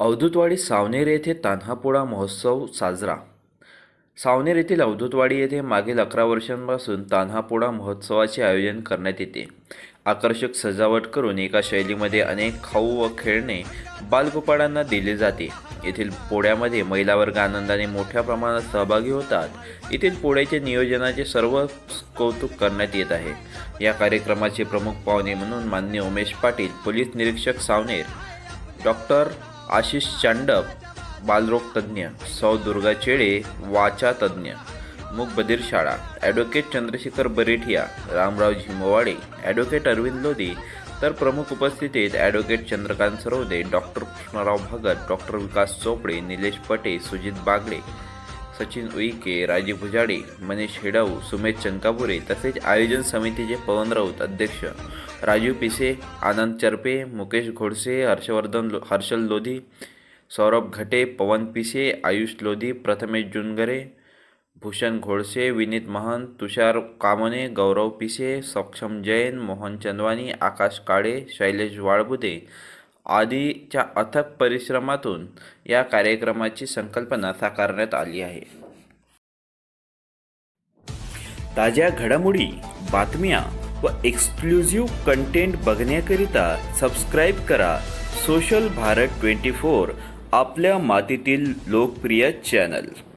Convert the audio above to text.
अवधूतवाडी सावनेर येथे तान्हापोळा महोत्सव साजरा. सावनेर येथील अवधूतवाडी येथे मागील अकरा वर्षांपासून तान्हापोळा महोत्सवाचे आयोजन करण्यात येते. आकर्षक सजावट करून एका शैलीमध्ये अनेक खाऊ व खेळणे बालगोपाळांना दिले जाते. येथील पोळ्यामध्ये महिला वर्ग आनंदाने मोठ्या प्रमाणात सहभागी होतात. येथील पोळ्याचे नियोजनाचे सर्व कौतुक करण्यात येत आहे. या कार्यक्रमाचे प्रमुख पाहुणे म्हणून मान्य उमेश पाटील पोलीस निरीक्षक सावनेर डॉक्टर आशिष चांडप बालरोग तज्ज्ञ सौ दुर्गा चेळे वाचा तज्ज्ञ मूक शाळा ॲडव्होकेट चंद्रशेखर बरेठिया रामराव झिमवाडे ॲडव्होकेट अरविंद लोधी तर प्रमुख उपस्थितीत advocate Chandrakant Sarvade doctor Krishnarao Bhagat doctor Vikas Chopde Nilesh Pate Sujit Bagde Sachin Uike Rajiv भुजाडे मनीष हेडाऊ सुमेध चंकापुरे तसेच आयोजन समितीचे पवन राऊत अध्यक्ष राजीव पिसे आनंद चरपे मुकेश घोडसे हर्षवर्धन लो हर्षल लोधी सौरभ घटे पवन पिसे आयुष लोधी प्रथमेश जुनगरे भूषण घोडसे विनीत महंत तुषार कामने गौरव पिसे सक्षम जैन मोहन चंदवानी आकाश काळे शैलेश वाळबुदे आदीच्या अथक परिश्रमातून या कार्यक्रमाची संकल्पना साकारण्यात आली आहे. ताज्या घडामोडी बातम्या व एक्सक्लुझिव्ह कंटेंट बघण्याकरिता सबस्क्राईब करा सोशल भारत ट्वेंटी फोर आपल्या मातीतील लोकप्रिय चॅनल.